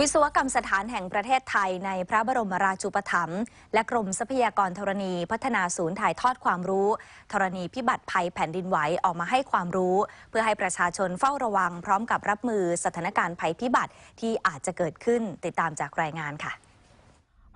วิศวกรรมสถานแห่งประเทศไทยในพระบรมราชูปถัมภ์และกรมทรัพยากรธรณีพัฒนาศูนย์ถ่ายทอดความรู้ธรณีพิบัติภัยแผ่นดินไหวออกมาให้ความรู้ เพื่อให้ประชาชนเฝ้าระวังพร้อมกับรับมือสถานการณ์ภัยพิบัติที่อาจจะเกิดขึ้นติดตามจากรายงานค่ะ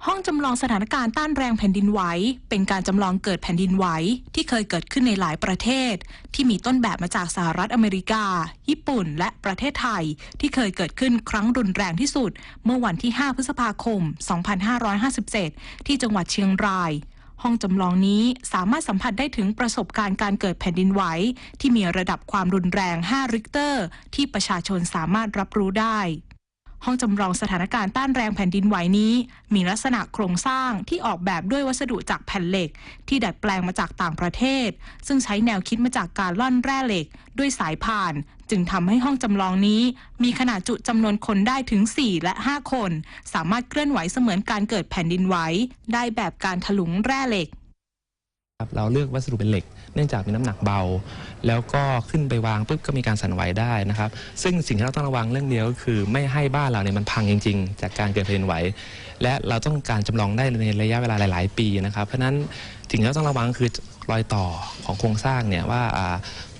ห้องจำลองสถานการณ์ต้านแรงแผ่นดินไหว เป็นการจำลองเกิดแผ่นดินไหว ที่เคยเกิดขึ้นในหลายประเทศ ที่มีต้นแบบมาจากสหรัฐอเมริกา ญี่ปุ่น และประเทศไทย ที่เคยเกิดขึ้นครั้งรุนแรงที่สุด เมื่อวันที่ 5 พฤษภาคม 2557 ที่จังหวัดเชียงราย ห้องจำลองนี้สามารถสัมผัสได้ถึงประสบการณ์การเกิดแผ่นดินไหวที่มีระดับความรุนแรง 5 ริกเตอร์ ที่ประชาชนสามารถรับรู้ได้ ห้องจำลองสถานการณ์ต้านแรงแผ่นดินไหวนี้ มีลักษณะโครงสร้างที่ออกแบบด้วยวัสดุจากแผ่นเหล็ก ที่ดัดแปลงมาจากต่างประเทศ ซึ่งใช้แนวคิดมาจากการล่อนแร่เหล็ก ด้วยสายพาน จึงทำให้ห้องจำลองนี้ มีขนาดจุจำนวนคนได้ถึง 4 และ 5 คน สามารถเคลื่อนไหวเสมือนการเกิดแผ่นดินไหวได้แบบการถลุงแร่เหล็ก ครับเราเลือกวัสดุเป็นเหล็ก เนื่องจากมีน้ำหนักเบา แล้วก็ขึ้นไปวางปุ๊บก็มีการสั่นไหวได้นะครับ ซึ่งสิ่งที่เราต้องระวังเรื่องเดียวก็คือ ไม่ให้บ้านเราเนี่ยมันพังจริง ๆ จากการเกิดแผ่นดินไหว และเราต้องการจำลองได้ในระยะเวลาหลาย ๆ ปีนะครับ เพราะฉะนั้นสิ่งที่เราต้องระวังคือรอยต่อของโครงสร้างเนี่ยว่า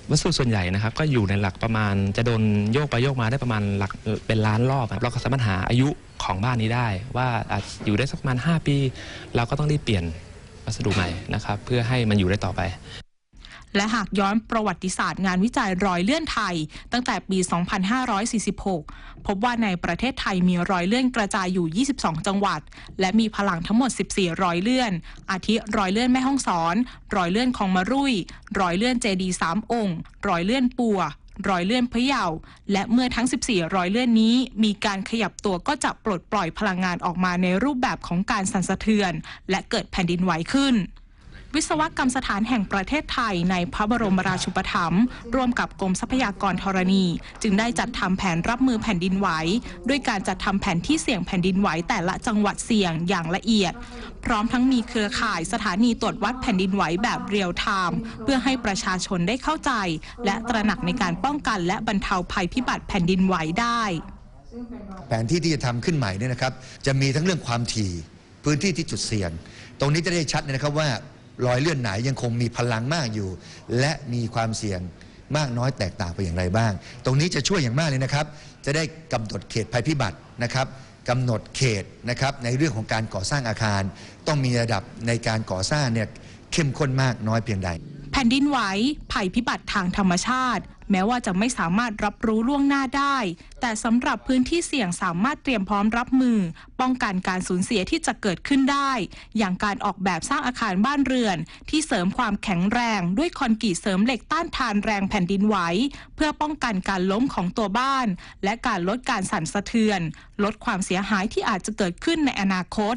วัสดุส่วนใหญ่นะครับก็อยู่ในหลักประมาณจะโดนโยกไปโยกมาได้ประมาณหลักเป็นล้านรอบครับเราก็สามารถหาอายุของบ้านนี้ได้ ว่าอาจอยู่ได้สักประมาณ 5 ปี เราก็ต้องรีบเปลี่ยน วัสดุใหม่นะครับเพื่อให้มันอยู่ได้ต่อไปและหากย้อนประวัติศาสตร์งานวิจัยรอยเลื่อนไทย ตั้งแต่ปี 2546 พบว่าในประเทศไทยมีรอยเลื่อนกระจายอยู่ 22 จังหวัด และมีพลังทั้งหมด 14 รอยเลื่อน อาทิรอยเลื่อนแม่ห้องสอน รอยเลื่อนของมารุยรอยเลื่อนเจดีสามองค์ รอยเลื่อนปัว รอยเลื่อนพะเยา และเมื่อทั้ง 14 รอยเลื่อนนี้ มีการขยับตัวก็จะปลดปล่อยพลังงานออกมาในรูปแบบของการสั่นสะเทือน และเกิดแผ่นดินไหวขึ้น วิศวกรรมสถานแห่งประเทศไทยในพระบรมราชูปถัมภ์ร่วมกับกรมทรัพยากรธรณี จึงได้จัดทำแผนรับมือแผ่นดินไหวด้วยการจัดทำแผนที่เสี่ยงแผ่นดินไหวแต่ละจังหวัดเสี่ยงอย่างละเอียด พร้อมทั้งมีเครือข่ายสถานีตรวจวัดแผ่นดินไหวแบบเรียลไทม์เพื่อให้ประชาชนได้เข้าใจ และตระหนักในการป้องกัน และบรรเทาภัยพิบัติแผ่นดินไหวได้แผนที่ที่จะทำขึ้นใหม่เนี่ยนะครับ จะมีทั้งเรื่องความถี่พื้นที่ที่จุดเสี่ยง ตรงนี้จะได้ชัดนะครับว่า รอยเลื่อนไหนยังคงมีพลังมากอยู่ และมีความเสี่ยงมากน้อยแตกต่างไปอย่างไรบ้าง ตรงนี้จะช่วยอย่างมากเลยนะครับ จะได้กำหนดเขตภัยพิบัตินะครับกำหนดเขตนะครับในเรื่องของการก่อสร้างอาคาร ต้องมีระดับในการก่อสร้างเนี่ยเข้มข้นมากน้อยเพียงใด ผ่นดินไหว ภัยพิบัติทางธรรมชาติ แม้ว่าจะไม่สามารถรับรู้ล่วงหน้าได้ แต่สำหรับพื้นที่เสี่ยงสามารถเตรียมพร้อมรับมือ ป้องกันการสูญเสียที่จะเกิดขึ้นได้ อย่างการออกแบบสร้างอาคารบ้านเรือน ที่เสริมความแข็งแรงด้วยคอนกรีตเสริมเหล็กต้านทานแรงแผ่นดินไหว เพื่อป้องกันการล้มของตัวบ้าน และการลดการสั่นสะเทือน ลดความเสียหายที่อาจจะเกิดขึ้นในอนาคต